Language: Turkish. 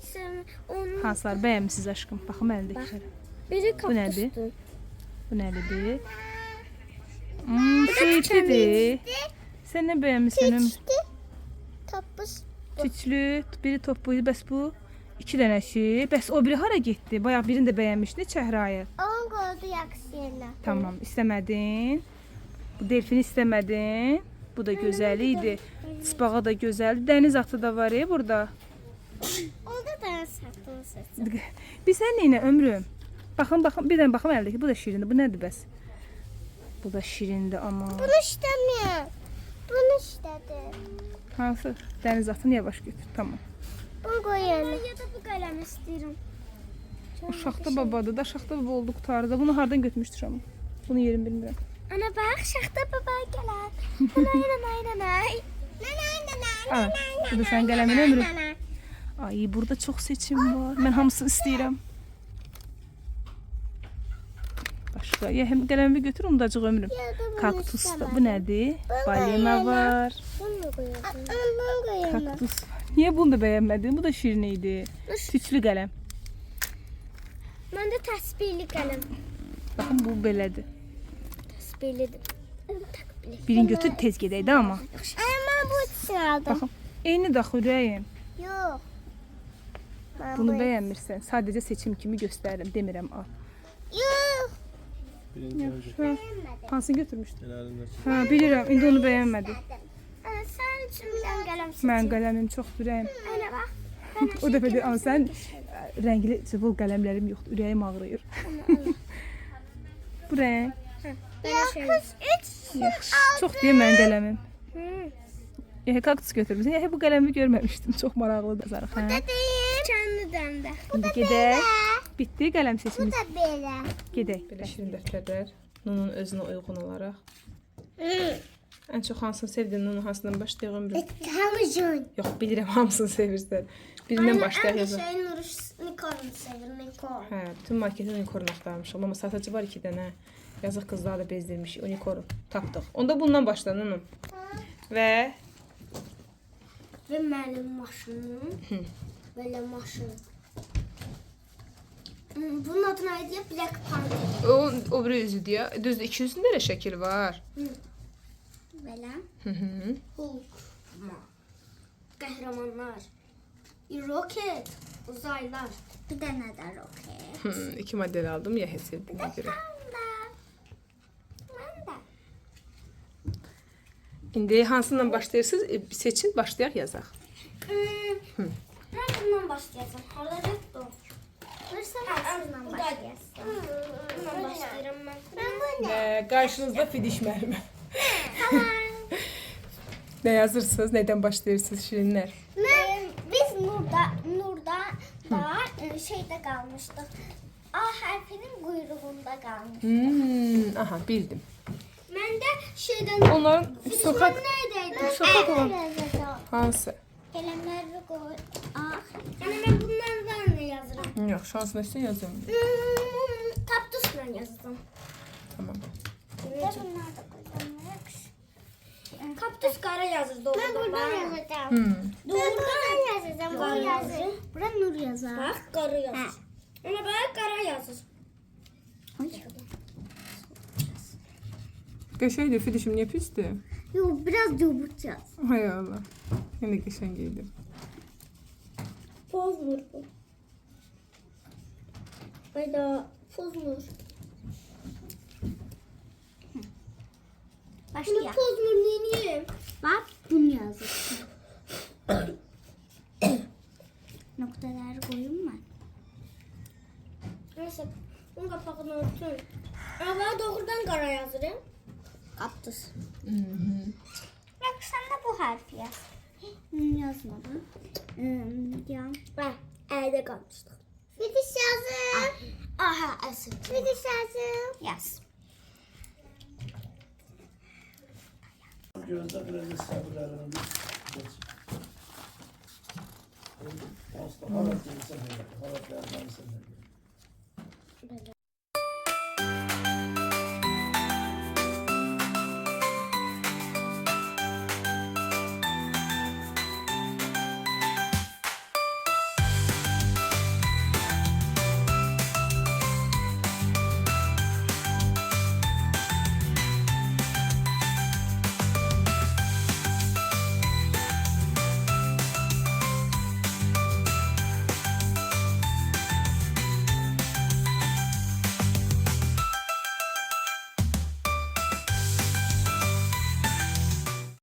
Sen onun Hansılar bəyənmisiniz aşkım? Baxım əlindəkilərə. biri Bu nədir? Bu nəlidir? Hmm, şeytidir. Sən nə bəyənmisən? İşte tapış. Çiçlü, biri topuydu, bəs bu iki dənəsi. Bəs o biri hara getdi? Bayaq birini də bəyənmişdi, Çəhrayı. Onun qoydu yaxşı yerlə. Tamam, istəmədin. Bu delfini istəmədin. Bu da gözəl idi. Spağa da gözəldir. Dəniz atı da var ya burada. Səsi. Bir sən neynə ömrüm? Baxın, baxın, bir dənə baxım əldəki. Bu da şirindir. Bu nədir bəs? Bu da şirindir amma. Bunu istəmirəm. Bunu istədi. Hansı? Dəniz atını yavaş götür. Tamam. Bunu qoy yerlə. Ya da bu qələmi istəyirəm. O şaxta babadır da, şaxta baba oldu qutarda. Bunu hardan götürmüşdür amma? Bunu yerini bilmirəm. Ana bax, şaxta baba gələr. Nanay nanay nanay. Nanay nanay. Ana, bu da sənin qələmin ömrü. Ay, burada çox seçim var. Mən hamısını istəyirəm. Başqa, ya həm qələmimi götür, umudacıq ömrüm. Kaktus da, bu nədir? Balina var. Kaktus. Niyə bunu da bəyənmədin? Bu da şirin idi. Tüklü qələm. Məndə təsbihli qələm. Baxın bu belədir. Təsbihlidir. Təsbihli. Birini götür tez gedək də amma. Ana mən bu üçün aldım. Baxın. Eyni daxı ürəyim. Yox. Mən Bunu bu- bəyənmirsən. Sadəcə seçim kimi göstərirəm, demirəm al. Yox. Birinci önce Hə, hansını götürmüşdün? helalinden Hə, bilirəm. İndi onu bəyənmədim. Ana sən üçün mən qələm seçim. Mən qələmim çox ürəyim. Ana bax. O dəfə də amma sən rəngli cıvıl qələmlərim yoxdur. Ürəyim ağrıyır. Bu rəng Yaxşı. Üç. yaxşı. Çox deyə mənim qələmim. Hı. Ya kaktus götürmüsən. Ya bu qələmi görməmişdim. Çox maraqlıdır zarıq, hə. Deyim. Kəndi dəndə. İndi gedək. Bitdi qələm seçimimiz. da belə. Gedək. Belə şirin dəftərlər. Nunun özünə uyğun olaraq. Ən çox hansını sevdin? Nunun hansından başlayaq ömrüm? Hamıcın. Yox, bilirəm hamısını sevirsən. Birindən başlayaq yazaq. Şey Nuruş Nikon'u sevir Nikon. Hə, bütün marketdə unicorn axtarmışam, amma satıcı var 2 dənə. Yazıq qızlar da bezdirmiş unicorn tapdıq. Onda bundan başla nunum. Və Ve mənim maşınım. Böyle maşın. Bunun adı neydi ya? Black Panther. o o biri üzüdür ya. Düzdür, 200-ün də elə şəkil var. Böyle. Hı hı. Hulk. Kahramanlar. Roket. Uzaylar. Bir tane de roket. Hı, iki model aldım ya de. Ben de. İndi hansından başlayırsınız? E, Seçin, başlayaq yazaq. Hmm, ben bundan başlayacağım. Yok da. Versene şundan başlayasın. Bundan başlayacağım ben. Ben bunu. Və qarşınızda fidiş müəllimə. Nə yazırsınız? Nədən başlayırsınız şirinlər? Ben, biz Nur'da, Nur'da da e, şeyde kalmıştık. A harfinin kuyruğunda kalmış. Hmm, aha, bildim. Ben de şeyden... Onların sokak neredeydi? sokak olan- hansı? Kelimleri koy. Ah. Yani ben bunlardan Yox, şansına üstün yazıyorum. Hmm, Kaptusla yazdım. Tamam. De bunlar da koyacağım. Kaptus kara yazır doğru. Ben buradan yazacağım. Hmm. Buradan yazacağım. Bu yazır. Buradan Nur yazar. Bak kara yazır. Ama bak kara yazır. Qəşəngdir, fidişim niyə pisdir? Yok biraz yumurtacağız. Hay Allah. Yenə qəşəng idi. Pozmur bu. Hayda pozmur. Başlayalım. Bunu pozmur neyim? Bak bunu yazık. Noktaları koyayım mı? Neyse bunun kapağını örtün. Ama doğrudan kara yazırım. Kaptız. Bak sen de bu harfi yaz. Yazmadım. Ya. Ben evde kalmıştık. Fitiş yazım. Aha asıl. Fitiş yazım. Yaz. gözde biraz misafirlerini geç. Hasta halat insan halat sana.